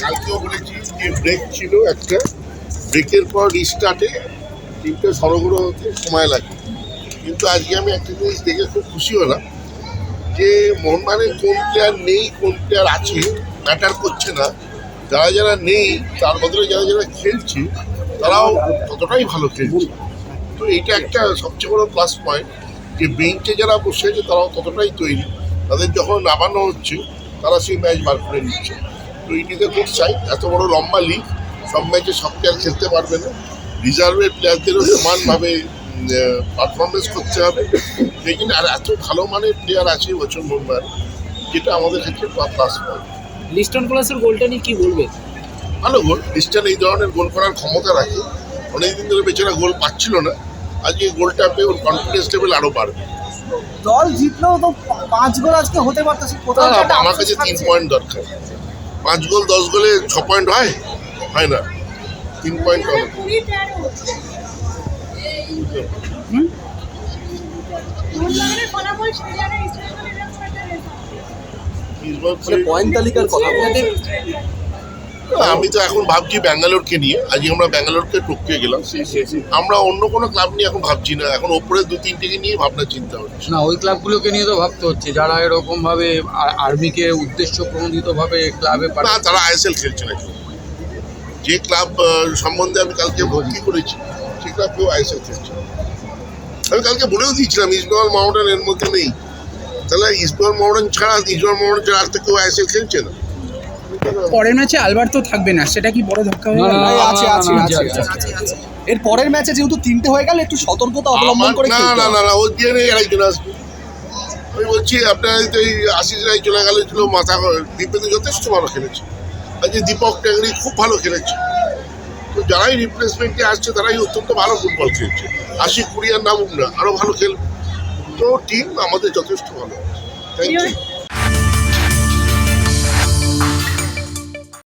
কালকেও বলেছি যে ব্রেক ছিল একটা। ব্রেকের পর রিস্টার্টে টিমটা সরগরম হতে সময় লাগে। কিন্তু আজকে আমি একটা জিনিস দেখে খুব খুশি হলাম যে মোহনবাগানে কোন প্লেয়ার নেই, কোন প্লেয়ার আছে ম্যাটার করছে না। যারা যারা নেই, তার বদলে যারা যারা খেলছে, তারাও ততটাই ভালো খেলছে। তো এটা একটা সবচেয়ে বড় প্লাস পয়েন্ট যে বেঞ্চে যারা বসে আছে, তারাও ততটাই তৈরি। তাদের যখন নামানো হচ্ছে, তারা সেই ম্যাচ বার করে নিচ্ছে। তো এটিতে খুব চাই। এত বড় লম্বা লিগ সব ম্যাচে সব প্লেয়ার খেলতে পারবে না। রিজার্ভের প্লেয়ারদেরও সমানভাবে পারফরমেন্স করতে হবে। সেই জন্য আর এত ভালো মানের প্লেয়ার আছে বছর মোহনবাগান যেটা আমাদের ক্ষেত্রে প্লাস পয়েন্ট লিস্টন প্লাসের গোলটা নিয়ে কি বলবে? ভালো গোল ক্রিস্টান এই ধরনের গোল করার ক্ষমতা রাখে। অনেকদিন ধরে বেচারা গোল পাচ্ছিল না। আজকে গোলটা পেয়ে ওর কনফিডেন্স লেভেল আরও বাড়বে। দল জিতলেও তো পাঁচ গোল আজকে হতে না, আমার কাছে তিন পয়েন্ট দরকার। পাঁচ গোল দশ গোলে ছ পয়েন্ট হয়? হয় না। তিন পয়েন্ট হবে। মানে পয়েন্ট তালিকার কথা আমি তো এখন ভাবছি ব্যাঙ্গালোরকে নিয়ে। আজকে আমরা ব্যাঙ্গালোরকে টপকে গেলাম। আমরা অন্য কোনো ক্লাব নিয়ে এখন ভাবছি না। এখন ওপরে দু তিনটেকে নিয়ে ভাবনা চিন্তা হচ্ছে। না ওই ক্লাবগুলোকে নিয়ে তো ভাবতে হচ্ছে। যারা এরকম ভাবে আর্মিকে উদ্দেশ্য প্রণোদিত ভাবে ক্লাবে না তারা আইএসএল খেলছে না। যে ক্লাব সম্বন্ধে আমি কালকে ভর্তি করেছি সেই ক্লাব কেউ আইএসএল খেলছে। আমি কালকে বলেও দিয়েছিলাম ইস্টবেঙ্গল মাউন্টেন এর মধ্যে নেই। তাহলে ইস্টবেঙ্গল মাউন্টেন ছাড়া ইস্টবেঙ্গল মাউন্টেন ছাড়া আর তো কেউ আইএসএল খেলছে না। পরের ম্যাচে আলবার তো থাকবে না সেটা কি বড় ধাক্কা হয়ে গেল? আছে আছে আছে। এর পরের ম্যাচে যেহেতু তিনটে হয়ে গেল একটু সতর্কতা অবলম্বন করে না না না না ও দিয়ে নেই আরেকজন আসবে। আমি বলছি আপনার তো এই আশিস রায় চলে গেল ছিল মাথা দীপে যথেষ্ট ভালো খেলেছে। আজকে দীপক ট্যাংরি খুব ভালো খেলেছে। তো যারাই রিপ্লেসমেন্টে আসছে তারাই অত্যন্ত ভালো ফুটবল খেলছে। আশিক কুড়িয়ার নামুক না আরও ভালো খেলবে তো টিম আমাদের যথেষ্ট ভালো। Thank you